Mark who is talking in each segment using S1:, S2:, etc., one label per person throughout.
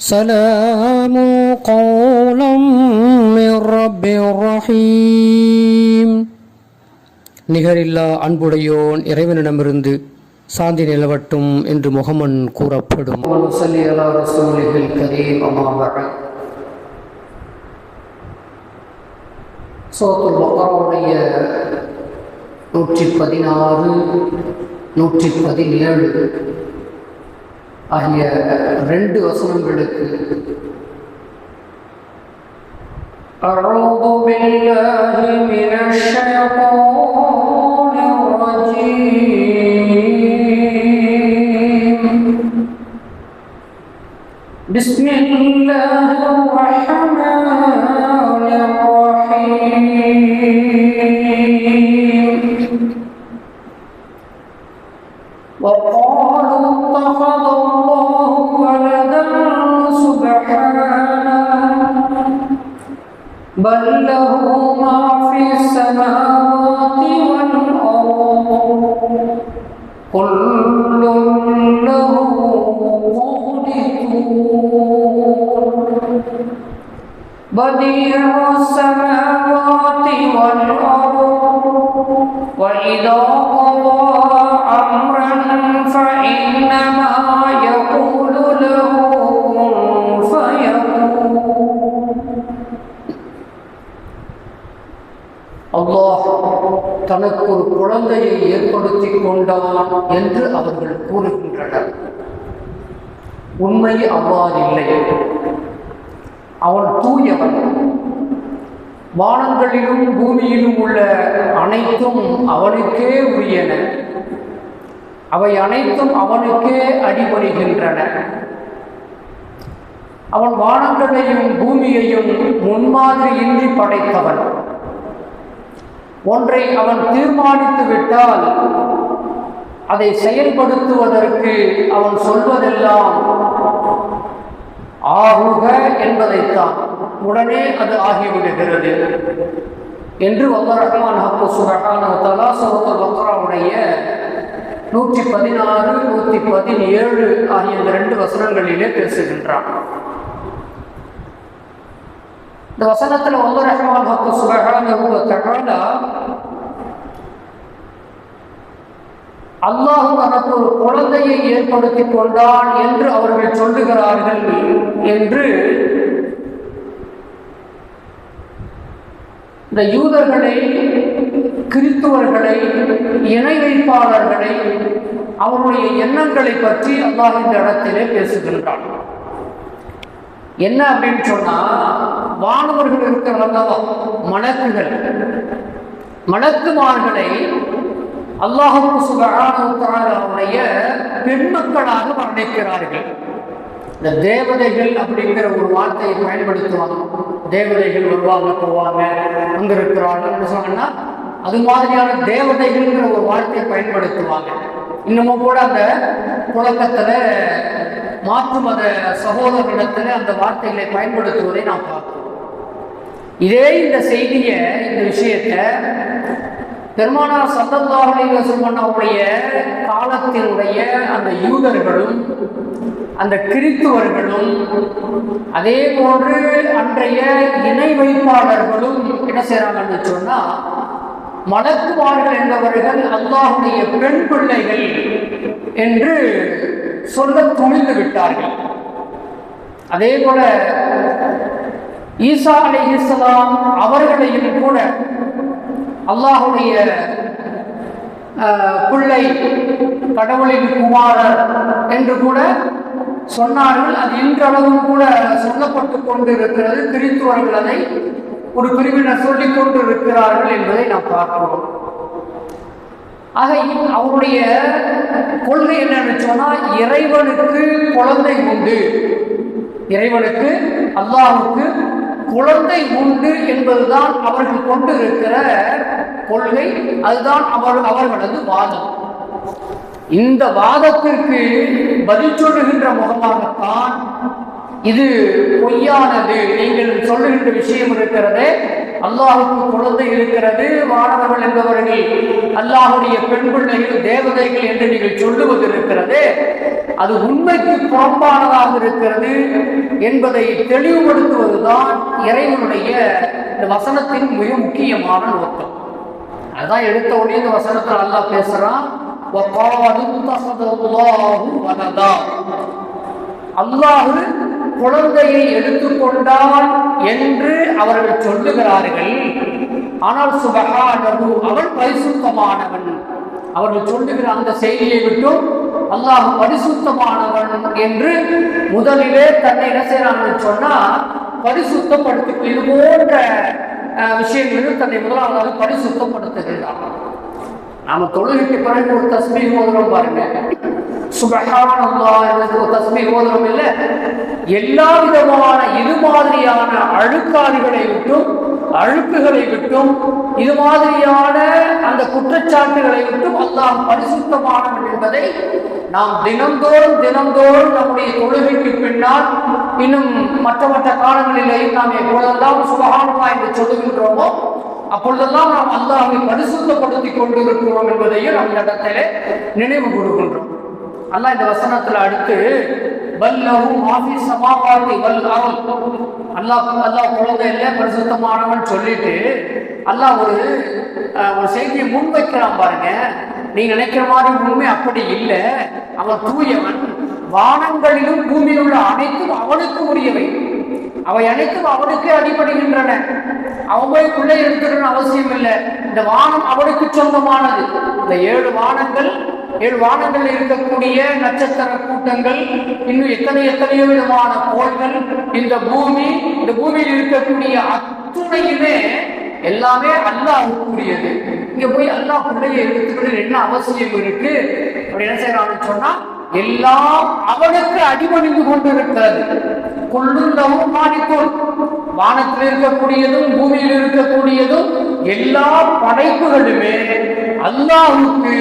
S1: سلام قولا من رب رحيم நிகரில்லா அன்புடையோன் இறைவனிடமிருந்து சாந்தி நிலவட்டும் என்று முகமன் கூறப்படும்
S2: ونصلي على رسوله الكريم أما بعد சோத்துல் பக்கராவுடைய நூற்றி பதினாறு நூற்றி பதினேழு ஆகிய ரெண்டு வசனங்களுக்கு أعوذ بالله من الشيطان الرجيم بسم الله الرحمن الرحيم السماوات والأرض كل له قانتون بديع கொண்டான் என்று அவர்கள் கூறுகின்றனர். உண்மை அவ்வாறில்லை அவன் தூயவன். வானங்களிலும் பூமியிலும் உள்ள அனைத்தும் அவனுக்கே உரியன. அவை அனைத்தும் அவனுக்கே அடிபடுகின்றன அவன் வானங்களையும் பூமியையும் முன்மாதிரியின்றி படைத்தவன். ஒன்றை அவன் தீர்மானித்து விட்டால் அதை செயல்படுத்துவதற்கு அவன் சொல்வதெல்லாம் ஆகுக என்பதைத்தான். உடனே அது ஆகிவிடுகிறது. என்று வல்ல ரஹ்மான் ஹப்பு சுரஹான தலா சௌத்த பக்ராவுடைய நூற்றி பதினாறு நூற்றி பதினேழு ஆகிய இந்த ரெண்டு வசனங்களிலே பேசுகின்றான். இந்த வசனத்தில் வல்ல ரஹ்மான் ஹக்கு சுபஹானஹு வ தஆலா அல்லாஹ் தனக்கு ஒரு குழந்தையை ஏற்படுத்தி கொண்டான் என்று அவர்கள் சொல்லுகிறார்கள் என்று இந்த யூதர்களை கிறிஸ்துவர்களை இணை வைப்பாளர்களை அவருடைய எண்ணங்களை பற்றி அல்லாஹ் இந்த இடத்திலே பேசுகின்றான். என்ன அப்படின்னு சொன்னா வானவர்கள் இருக்கிறவங்க மலக்குகள். மலக்குமார்களை அல்லாஹுக்கு சுகானுடைய பெண்மக்களாக வர்ணிக்கிறார்கள். இந்த தேவதைகள் அப்படிங்கிற ஒரு வார்த்தையை பயன்படுத்துவாங்க. தேவதைகள் வருவாங்க போவாங்க அங்க இருக்கிறாங்க. சொன்னா அது மாதிரியான தேவதைகள்ங்கிற ஒரு வார்த்தையை பயன்படுத்துவாங்க. இன்னமும் கூட அந்த புழக்கத்துல மாற்று மத சகோதரனிடத்தில் அந்த வார்த்தைகளை பயன்படுத்துவதை நாம் பார்க்கிறோம். இதே இந்த செய்தியை இந்த விஷயத்த பெருமானார் சத்தல்லாஹுடைய சுமன்னாவுடைய காலத்தினுடைய அந்த யூதர்களும் அந்த கிறித்துவர்களும் அதே போன்று அன்றைய இணை வைப்பாளர்களும் என்ன செய்யறாங்கன்னு சொன்னா மலக்குமார்கள் என்பவர்கள் அல்லாஹுடைய பெண் பிள்ளைகள் என்று சொல்ல துணிந்து விட்டார்கள். அதே போல ஈசா அலி இஸ்லாம் அவர்களையும் கூட அல்லாஹுடைய பிள்ளை கடவுளின் குமாரர் என்று கூட சொன்னார்கள். அது இன்றளவும் கூட சொல்லப்பட்டு கொண்டு இருக்கிறது கிறித்துவர்கள் அதை ஒரு பிரிவினர் சொல்லிக் கொண்டு இருக்கிறார்கள் என்பதை நாம் பார்க்கிறோம். ஆக அவருடைய கொள்கை என்னன்னு சொன்னா இறைவனுக்கு குழந்தை உண்டு. இறைவனுக்கு அல்லாஹுக்கு குழந்தை உண்டு என்பதுதான் அவர்கள் கொண்டு இருக்கிற கொள்கை அதுதான் அவர் அவர்களது வாதம். இந்த வாதத்திற்கு பதில் சொல்லுகின்ற முகமாகத்தான் இது பொய்யானது. நீங்கள் சொல்லுகின்ற விஷயம் இருக்கிறது அல்லாஹுக்கு குழந்தை இருக்கிறது வானவர்கள் என்பவர்கள் அல்லாஹுடைய பெண் பிள்ளைகள் தேவதைகள் என்று நீங்கள் சொல்லுவது இருக்கிறது அது உண்மைக்கு புறம்பானதாக இருக்கிறது என்பதை தெளிவுபடுத்துவதுதான் இறைவனுடைய இந்த வசனத்தின் மிக முக்கியமான நோக்கம். அதான் எடுத்த உடனே இந்த வசனத்தை நல்லா பேசுறான். அல்லாஹு குழந்தையை எடுத்துக்கொண்டான் என்று அவர்கள் சொல்லுகிறார்கள். ஆனால் சுபகானகு அவன் பரிசுத்தமானவன். அவர்கள் சொல்லுகிற அந்த செய்தியை விட்டும் அல்லாஹ் பரிசுத்தமானவன் என்று முதலிலே தன்னை என்ன செய்யறாங்கன்னு சொன்னா பரிசுத்தப்படுத்திக் இது போன்ற அஹ், விஷயங்களில் தன்னை முதலாவதாக பரிசுத்தப்படுத்துகிறான் நாம தொழுகைக்கு பிறகு ஒரு தஸ்மீ ஓதுறோம் பாருங்க. சுபஹானல்லாஹ் என்று ஒரு தஸ்மீ ஓதுறோம் இல்ல. எல்லா விதமான இது மாதிரியான அழுக்காதிகளை விட்டும் அழுக்குகளை விட்டும் இது மாதிரியான அந்த குற்றச்சாட்டுகளை விட்டும் அல்லாம் பரிசுத்தமானவன் என்பதை நாம் தினந்தோறும் தினந்தோறும் நம்முடைய தொழுகைக்கு பின்னால் இன்னும் மற்ற மற்ற காலங்களிலேயும் நாம் எப்பொழுதெல்லாம் சுபஹானல்லா என்று சொல்லுகின்றோமோ அப்பொழுதெல்லாம் நாம் அல்லாஹை பரிசுத்தப்படுத்தி கொண்டிருக்கிறோம் என்பதையும் நம் இடத்திலே நினைவு கூறுகின்றோம். அல்லாஹ் இந்த வசனத்துல அடுத்து வல்லவும் மாஃபி சமாவாதி வல் அருள் அல்லாஹ் அல்லாஹ் குழந்தை இல்லை பரிசுத்தமானவன் சொல்லிட்டு அல்லாஹ் ஒரு ஒரு செய்தியை முன்வைக்கிறான் பாருங்க. நீ நினைக்கிற மாதிரி உண்மை அப்படி இல்லை. அவன் தூயவன். வானங்களிலும் பூமியில் உள்ள அனைத்தும் அவனுக்கு உரியவை. அவை அனைத்தும் அவனுக்கு அடிபடுகின்றன. அவன் போய் பிள்ளை எடுத்துக்கணும் அவசியம் இல்லை இந்த வானம் அவனுக்கு சொந்தமானது. இந்த ஏழு வானங்கள் ஏழு வானங்கள் இருக்கக்கூடிய நட்சத்திர கூட்டங்கள் இன்னும் எத்தனை எத்தனையோ விதமான கோள்கள் இந்த பூமி இந்த பூமியில் இருக்கக்கூடிய அத்துணையுமே எல்லாமே அல்லாஹ்வுக்கு உரியது இங்க போய் அல்லாஹ் பிள்ளையை எடுத்துக்கிட்டு என்ன அவசியம் இருக்கு? அப்படி என்ன செய்யறான்னு சொன்னா எல்லாம் அவனுக்கு அடிபணிந்து கொண்டிருக்கிறது. கொள்ளுந்தவும் மாறிக்கொள் வானத்தில் இருக்கக்கூடியதும் பூமியில் இருக்கக்கூடியதும் எல்லா படைப்புகளுமே அல்லாஹுக்கு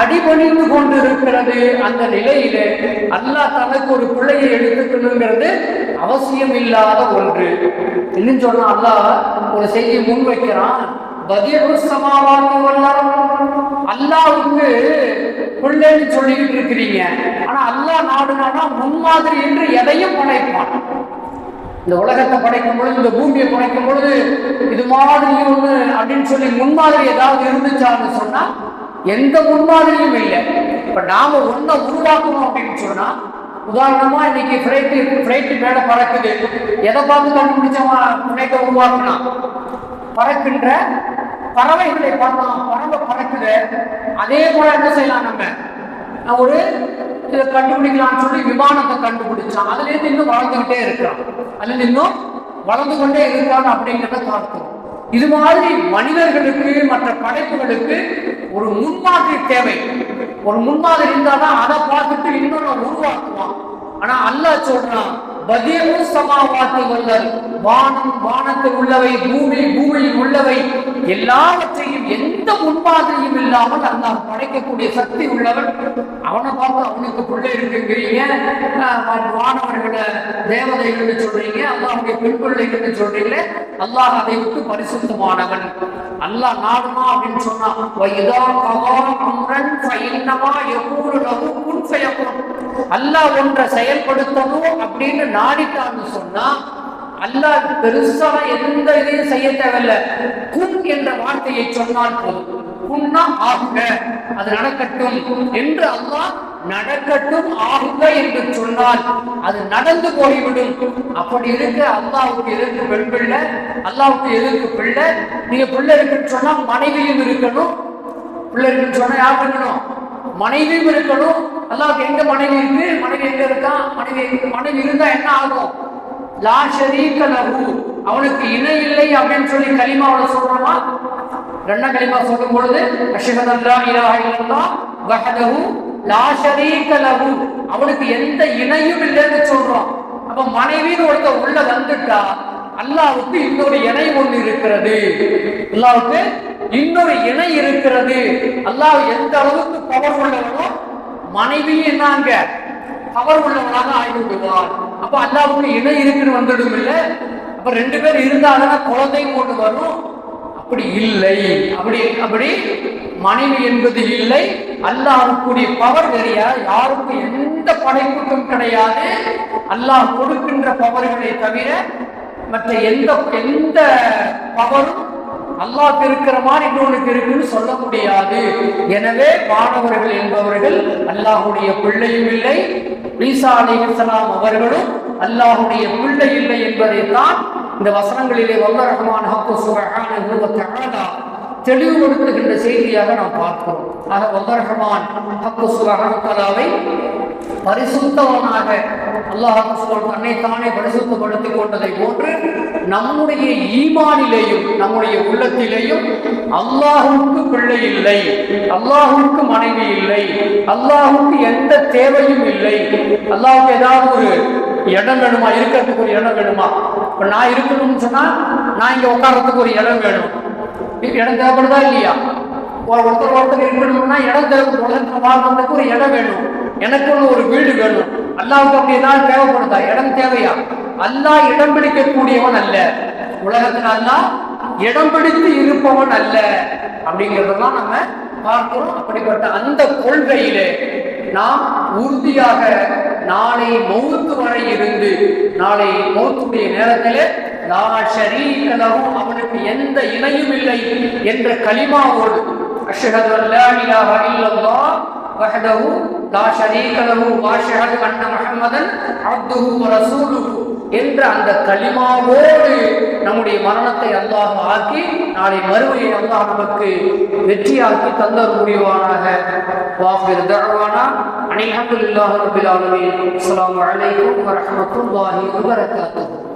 S2: அடிபணிந்து கொண்டிருக்கிறது. அந்த நிலையிலே அல்லாஹ் தனக்கு ஒரு பிள்ளையை எடுத்துக்கணுங்கிறது அவசியம் இல்லாத ஒன்று. இன்னும் சொன்னா அல்லாஹ் ஒரு செய்தியை முன்வைக்கிறான். அல்லாவுக்கு சமாவாக்கு பிள்ளைன்னு சொல்லிக்கிட்டு இருக்கிறீங்க. ஆனா அல்லாஹ் நாடுனா முன்மாதிரி என்று எதையும் படைப்பான். இந்த உலகத்தை படைக்கும் பொழுது இந்த பூமியை படைக்கும் பொழுது இது மாதிரி ஒண்ணு அப்படின்னு சொல்லி முன்மாதிரி ஏதாவது இருந்துச்சான்னு சொன்னா எந்த முன்மாதிரியும் இல்லை. இப்ப நாம ஒன்றை உருவாக்கணும் அப்படின்னு சொன்னா உதாரணமா இன்னைக்கு ஃபிளைட்டு ஃப்ளைட்டு மேல பறக்குது. எதை பார்த்து கண்டுபிடிச்சவன் ஃபிளைட்டை உருவாக்குனான் பறக்கின்ற பறவைகளை பார்த்தோம் பறவை பறக்குது. அதே போல என்ன செய்யலாம் நம்ம? ஒரு இதை கண்டுபிடிக்கலாம்னு சொல்லி விமானத்தை கண்டுபிடிச்சான். அதுல இருந்து இன்னும் வளர்ந்துகிட்டே இருக்கிறான். அதுல இன்னும் வளர்ந்து கொண்டே இருக்கான் அப்படிங்கிறத பார்த்தோம். இது மாதிரி மனிதர்களுக்கு மற்ற படைப்புகளுக்கு ஒரு முன்மாதிரி தேவை. ஒரு முன்மாதிரி இருந்தாதான் அதை பார்த்துட்டு இன்னொரு உருவாக்குவான். ஆனா அல்லாஹ் சொல்றான் பதியமும் சமாவாத்தி வல்லல் வானம் வானத்தில் உள்ளவை பூமி பூமியில் உள்ளவை. எல்லாவற்றையும் எந்த முன்மாதிரியும் இல்லாமல் அல்லாஹ் படைக்கக்கூடிய சக்தி உள்ளவன். அவனை பார்த்து அவனுக்கு பிள்ளை இருக்குங்கிறீங்க. வானவர்களை தேவதைகள்னு சொல்றீங்க. அல்லாஹுடைய பெண் பிள்ளைகள்னு சொல்றீங்களே. அல்லாஹ் அதை விட்டு பரிசுத்தமானவன். அல்லாஹ் நாடுமா அப்படின்னு சொன்னா அல்லாஹ் ஒன்றை செயல்படுத்தணும் அப்படின்னு நாடிட்டான்னு சொன்னா அல்லாஹ் பெருசா எந்த இதையும் செய்ய தேவையில்ல. குன் என்ற வார்த்தையை சொன்னால் போதும். குன்னா ஆகுங்க. அது நடக்கட்டும் என்று அல்லாஹ் நடக்கட்டும் ஆகுங்க என்று சொன்னால் அது நடந்து போய்விடும். அப்படி இருக்க அல்லாவுக்கு எதிர்க்கு பெண் பிள்ளை? அல்லாவுக்கு எதிர்க்கு பிள்ளை? நீங்க பிள்ளை இருக்குன்னு சொன்னா மனைவியும் இருக்கணும். பிள்ளை இருக்குன்னு சொன்னா யார் பண்ணணும்? மனைவியும் இருக்கணும். அல்லாஹ்வுக்கு எங்க மனைவி இருக்கு? மனைவி எங்க இருக்கா? மனைவி மனைவி இருந்தா என்ன ஆகும்? லா ஷரீக லஹு. அவனுக்கு இணை இல்லை அப்படின்னு சொல்லி கலிமாவுல சொல்றோமா ரெண்டா கலிமா சொல்லும் பொழுது அஷ்ஹது அல்லா இலாஹ இல்லல்லா வஹதஹு லா ஷரீக லஹு. அவனுக்கு எந்த இணையும் இல்லைன்னு சொல்றோம் அப்ப மனைவின்னு ஒருத்த உள்ள வந்துட்டா அல்லாவுக்கு இன்னொரு இணை ஒன்று இருக்கிறது. அல்லாவுக்கு இன்னொரு இணை இருக்கிறது. அல்லாஹ் எந்த அளவுக்கு பவர் உள்ளவனோ மனைவியும் என்னங்க பவர் உள்ளவனாக ஆகிவிடுவார் அப்ப அல்லாவுக்கு இணை இருக்குன்னு வந்துடும் இல்ல? அப்ப ரெண்டு பேர் இருந்தாங்கன்னா குழந்தையும் கொண்டு வரணும்? அப்படி இல்லை. அப்படி அப்படி மனைவி என்பது இல்லை. அல்லாஹ்வுக்குரிய பவர் தெரியா யாருக்கும் எந்த படைப்புக்கும் கிடையாது. அல்லாஹ் கொடுக்கின்ற பவர்களை தவிர மற்ற எந்த எந்த பவரும் அல்லாஹ் இருக்கிற மாதிரி இன்னொருக்கு இருக்குன்னு சொல்ல முடியாது. எனவே மாணவர்கள் என்பவர்கள் அல்லாஹுடைய பிள்ளையும் இல்லை ஈசா அலைஹிஸ்ஸலாம் அவர்களும் அல்லாஹுடைய பிள்ளை இல்லை என்பதைத்தான் இந்த வசனங்களிலே வல்ல ரஹ்மான் ஹக்கு சுபஹானஹு வ தஆலா தெளிவுபடுத்துகின்ற செய்தியாக நாம் பார்க்கிறோம். ஆக வல்ல ஹக்கு சுபஹானஹு பரிசுத்தவனாக அல்லாஹ் தன்னை தானே பரிசுத்தப்படுத்திக் கொண்டதை போன்று நம்முடைய ஈமானிலேயும் நம்முடைய உள்ளத்திலேயும் அல்லாஹுக்கு பிள்ளை இல்லை அல்லாஹுக்கு மனைவி இல்லை அல்லாஹுக்கு எந்த தேவையும் இல்லை. அல்லாஹுக்கு ஏதாவது ஒரு இடம் வேணுமா? இருக்கிறதுக்கு ஒரு இடம் வேணுமா? இப்ப நான் இருக்கணும்னு சொன்னா நான் இங்க உட்கார்றதுக்கு ஒரு இடம் வேணும். இடம் தேவைப்படுதா இல்லையா? ஒரு ஒருத்தர் ஒருத்தர் இருக்கணும்னா இடம் தேவைப்படும் உலகத்துல வாழ்றதுக்கு ஒரு இடம் வேணும். எனக்குன்னு ஒரு வீடு வேணும். அல்லாவுக்கு அப்படி ஏதாவது தேவைப்படுதா? இடம் தேவையா? அல்லா இடம் பிடிக்கக்கூடியவன் அல்ல. உலகத்துல அல்லாஹ் இடம் பிடித்து இருப்பவன் அல்ல. அப்படிங்கிறதெல்லாம் நம்ம பார்க்கிறோம். அப்படிப்பட்ட அந்த கொள்கையிலே நாம் உறுதியாக நாளை மௌத்து வரை இருந்து நாளை மௌத்துடைய நேரத்திலே நான் சரி அவனுக்கு அவனுக்கு எந்த இணையும் இல்லை என்ற கலிமாவோடு அஷ்ஹது அன் இலாஹ இல்லல்லாஹ் வஹ்தஹு லா ஷரீக லஹு வ அன்ன முஹம்மதன் அப்துஹு வ ரசூலுஹு என்ற அந்த கலிமாவோடு நம்முடைய மரணத்தை அல்லாஹ் ஆக்கி நாளை மறுமையை அல்லாஹ் நமக்கு வெற்றியாக்கி தந்தர் முடிவானாக வாஃபிர் தஅவானா அனில் ரப்பில் ஆலமீன். அஸ்ஸலாமு அலைக்கும் வ ரஹ்மத்துல்லாஹி வ வபரகாத்துஹு